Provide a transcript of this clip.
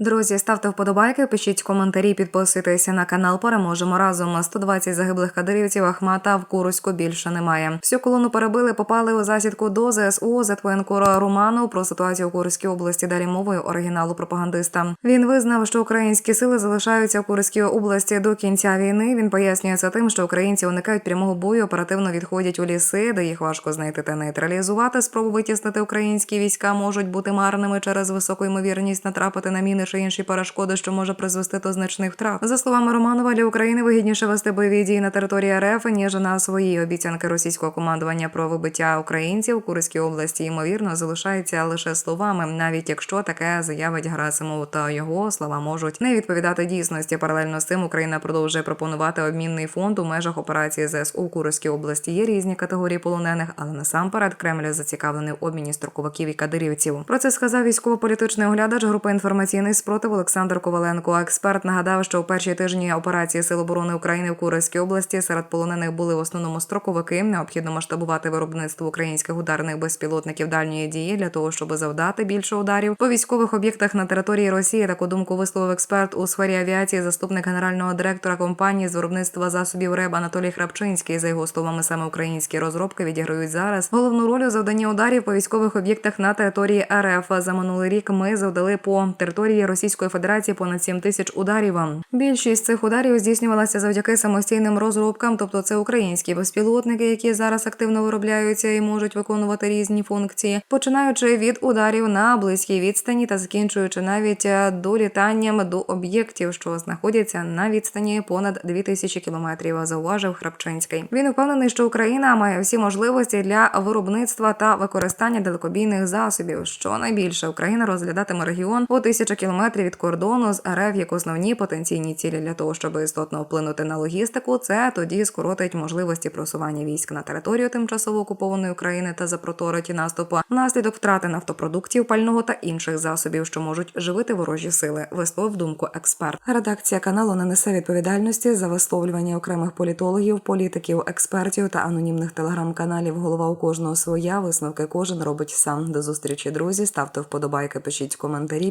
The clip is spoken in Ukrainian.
Друзі, ставте вподобайки, пишіть коментарі, підписуйтеся на канал. Переможемо разом. 120 загиблих кадирівців Ахмата в Куруську більше немає. Всю колону перебили, попали у засідку до ЗСУ. Зетвоєнкор Романов про ситуацію у Курській області. Далі мовою оригіналу пропагандиста. Він визнав, що українські сили залишаються в Курській області до кінця війни. Він пояснює це тим, що українці уникають прямого бою, оперативно відходять у ліси, де їх важко знайти та нейтралізувати. Спроби витіснити українські війська можуть бути марними через високу ймовірність натрапити на міни чи інші перешкоди, що може призвести до значних втрат. За словами Романова, для України вигідніше вести бойові дії на території РФ, ніж на свої обіцянки російського командування про вибиття українців у Курській області. Ймовірно, залишається лише словами, навіть якщо таке заявить Герасимов та його слова можуть не відповідати дійсності. Паралельно з цим Україна продовжує пропонувати обмінний фонд у межах операції ЗСУ у Курській області. Є різні категорії полонених, але насамперед Кремль зацікавлений в обміні строковиків і кадирівців. Про це сказав військово-політичний оглядач групи інформаційний спротив Олександр Коваленко. Експерт нагадав, що у перші тижні операції Сил оборони України в Курській області серед полонених були в основному строковики. Необхідно масштабувати виробництво українських ударних безпілотників дальньої дії для того, щоб завдати більше ударів по військових об'єктах на території Росії. Таку думку висловив експерт у сфері авіації, заступник генерального директора компанії з виробництва засобів РЕБ Анатолій Храпчинський. За його словами, саме українські розробки відіграють зараз головну роль у завданні ударів по військових об'єктах на території РФ. За минулий рік ми завдали по території Російської Федерації понад 7 тисяч ударів. Більшість цих ударів здійснювалася завдяки самостійним розробкам, тобто це українські безпілотники, які зараз активно виробляються і можуть виконувати різні функції, починаючи від ударів на близькій відстані та закінчуючи навіть е, долітанням до об'єктів, що знаходяться на відстані понад 2000 кілометрів. Зауважив Храпчинський. Він впевнений, що Україна має всі можливості для виробництва та використання далекобійних засобів. Що найбільше Україна розглядатиме регіон у тисяча кілометрів від кордону з РФ як основні потенційні цілі для того, щоб істотно вплинути на логістику. Це тоді скоротить можливості просування військ на територію тимчасово окупованої України та запроторить наступу внаслідок втрати нафтопродуктів, пального та інших засобів, що можуть живити ворожі сили. Висловив думку експерт. Редакція каналу не несе відповідальності за висловлювання окремих політологів, політиків, експертів та анонімних телеграм-каналів. Голова у кожного своя висновки кожен робить сам. До зустрічі, друзі. Ставте вподобайки, пишіть коментарі,